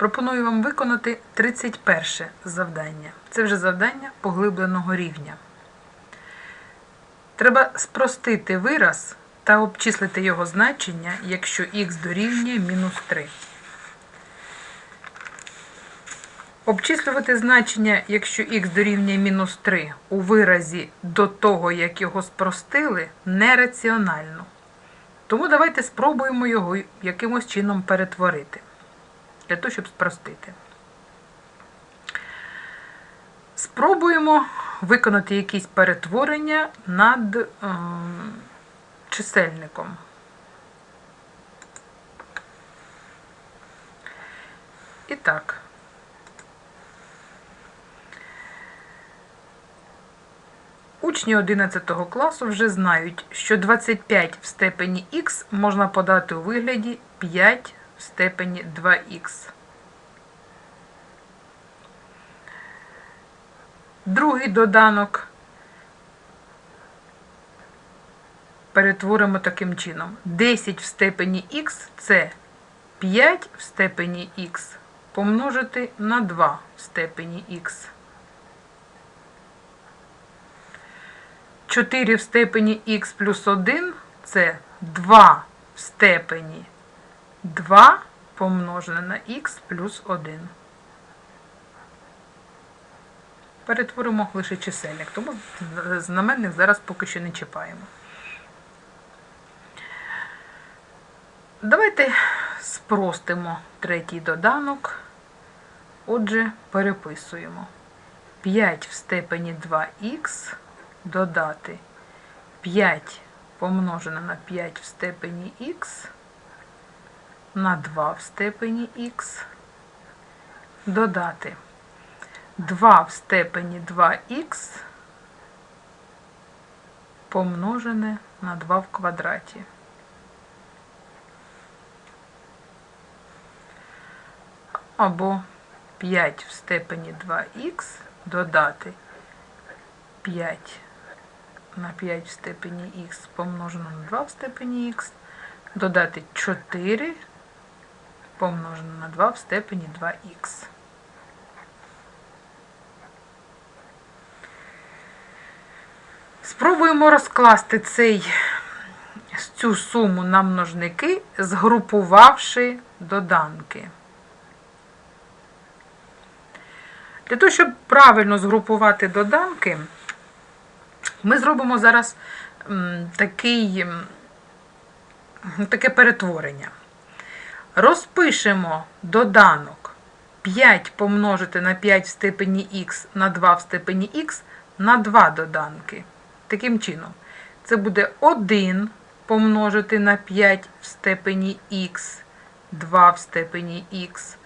Пропоную вам виконати 31 завдання. Це вже завдання поглибленого рівня. Треба спростити вираз та обчислити його значення, якщо х дорівнює мінус 3. Обчислювати значення, якщо х дорівнює мінус 3 у виразі до того, як його спростили, нераціонально. Тому давайте спробуємо його якимось чином перетворити, для того, щоб спростити. Спробуємо виконати якісь перетворення над е, чисельником. І так. Учні 11 класу вже знають, що 25 в степені х можна подати у вигляді 5 в степені 2х. Другий доданок перетворимо таким чином. 10 в степені х це 5 в степені х помножити на 2 в степені х. 4 в степені х плюс 1 це 2 в степені 2 помножене на х плюс 1. Перетворимо лише чисельник, тому знаменник зараз поки що не чіпаємо. Давайте спростимо третій доданок. Отже, переписуємо 5 в степені 2х додати 5 помножене на 5 в степені х на 2 в степені х, додати 2 в степені 2х помножене на 2 в квадраті. Або 5 в степені 2х додати 5 на 5 в степені х помножено на 2 в степені х, додати 4 помножено на 2 в степені 2х. Спробуємо розкласти цей, цю суму на множники, згрупувавши доданки. Для того, щоб правильно згрупувати доданки, ми зробимо зараз такий, таке перетворення. Розпишемо доданок 5 помножити на 5 в степені х на 2 в степені х на 2 доданки. Таким чином, це буде 1 помножити на 5 в степені х, 2 в степені х,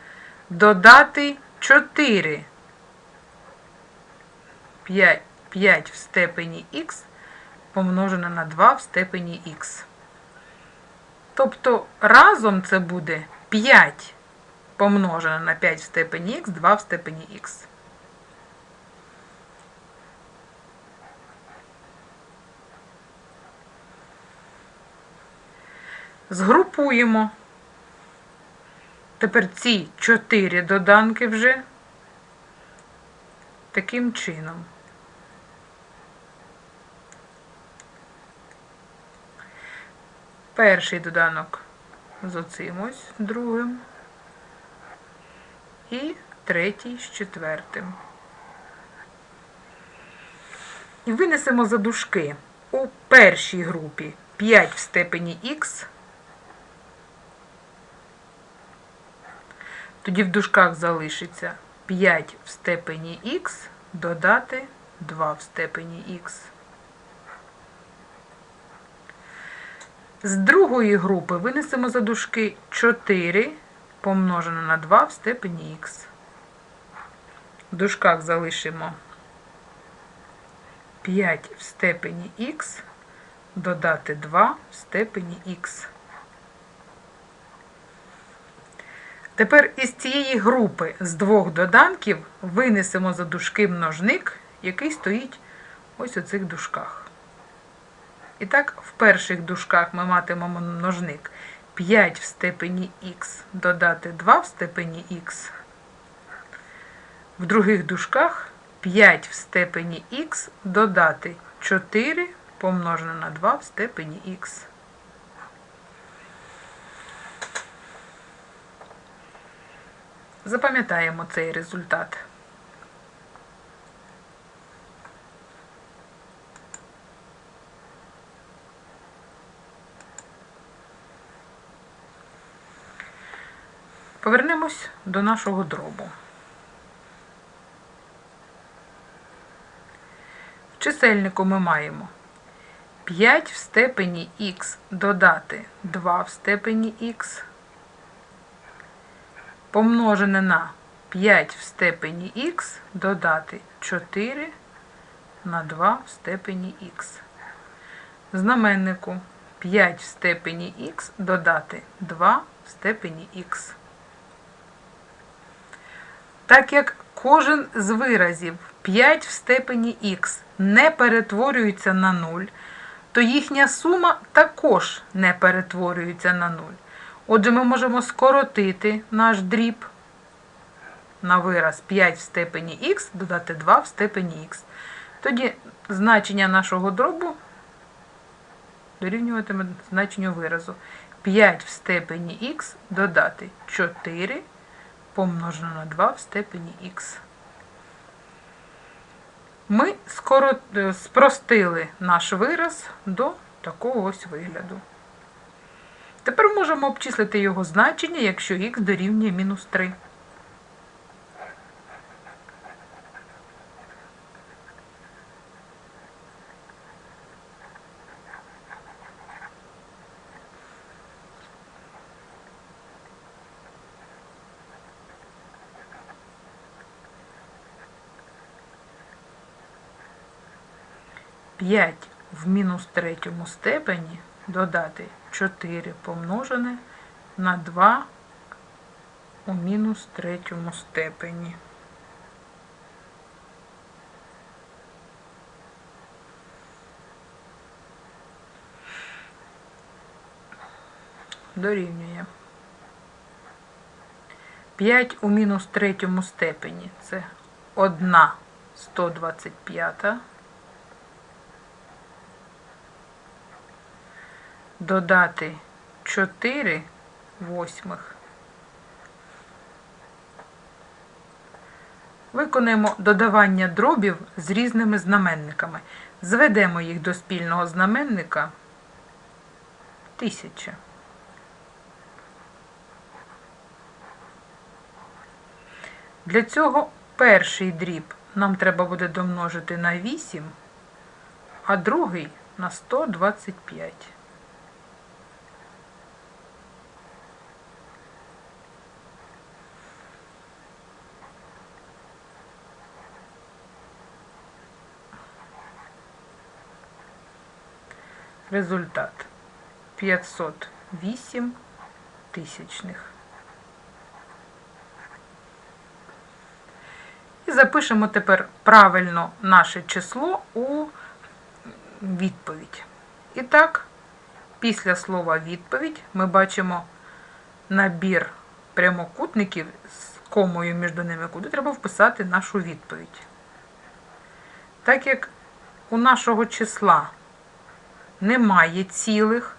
додати 4 5, 5 в степені х помножене на 2 в степені х. Тобто разом це буде 5 помножене на 5 в степені х, 2 в степені х. Згрупуємо. Тепер ці 4 доданки вже таким чином. Перший доданок з оцим ось другим і третій з четвертим. І винесемо за дужки у першій групі 5 в степені х, тоді в дужках залишиться 5 в степені х додати 2 в степені х. З другої групи винесемо за дужки 4 помножене на 2 в степені х. В дужках залишимо 5 в степені х додати 2 в степені х. Тепер із цієї групи з двох доданків винесемо за дужки множник, який стоїть ось у цих дужках. І так, в перших дужках ми матимемо множник 5 в степені х додати 2 в степені х. В других дужках 5 в степені х додати 4 помножене на 2 в степені х. Запам'ятаємо цей результат. Повернемось до нашого дробу. В чисельнику ми маємо 5 в степені х додати 2 в степені х помножене на 5 в степені х додати 4 на 2 в степені х. Знаменнику 5 в степені х додати 2 в степені х. Так як кожен з виразів 5 в степені х не перетворюється на 0, то їхня сума також не перетворюється на 0. Отже, ми можемо скоротити наш дріб на вираз 5 в степені х додати 2 в степені х. Тоді значення нашого дробу дорівнюватиме значенню виразу 5 в степені х додати 4 помножено на 2 в степені х. Ми скоро е, спростили наш вираз до такого ось вигляду. Тепер можемо обчислити його значення, якщо х дорівнює мінус 3. П'ять в мінус третьому степені додати 4 помножене на 2 у мінус третьому степені. Дорівнює. 5 у мінус третьому степені це 1 125. Додати 4 восьмих. Виконаємо додавання дробів з різними знаменниками. Зведемо їх до спільного знаменника 1000. Для цього перший дріб нам треба буде домножити на 8, а другий на 125. Результат 508 тисячних. І запишемо тепер правильно наше число у відповідь. І так, після слова відповідь ми бачимо набір прямокутників з комою між ними, куди треба вписати нашу відповідь. Так як у нашого числа немає цілих,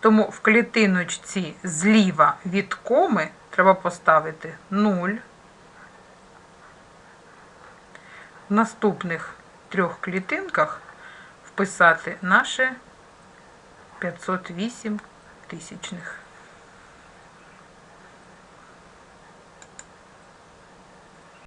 тому в клітиночці зліва від коми треба поставити 0. В наступних трьох клітинках вписати наше 508 тисячних.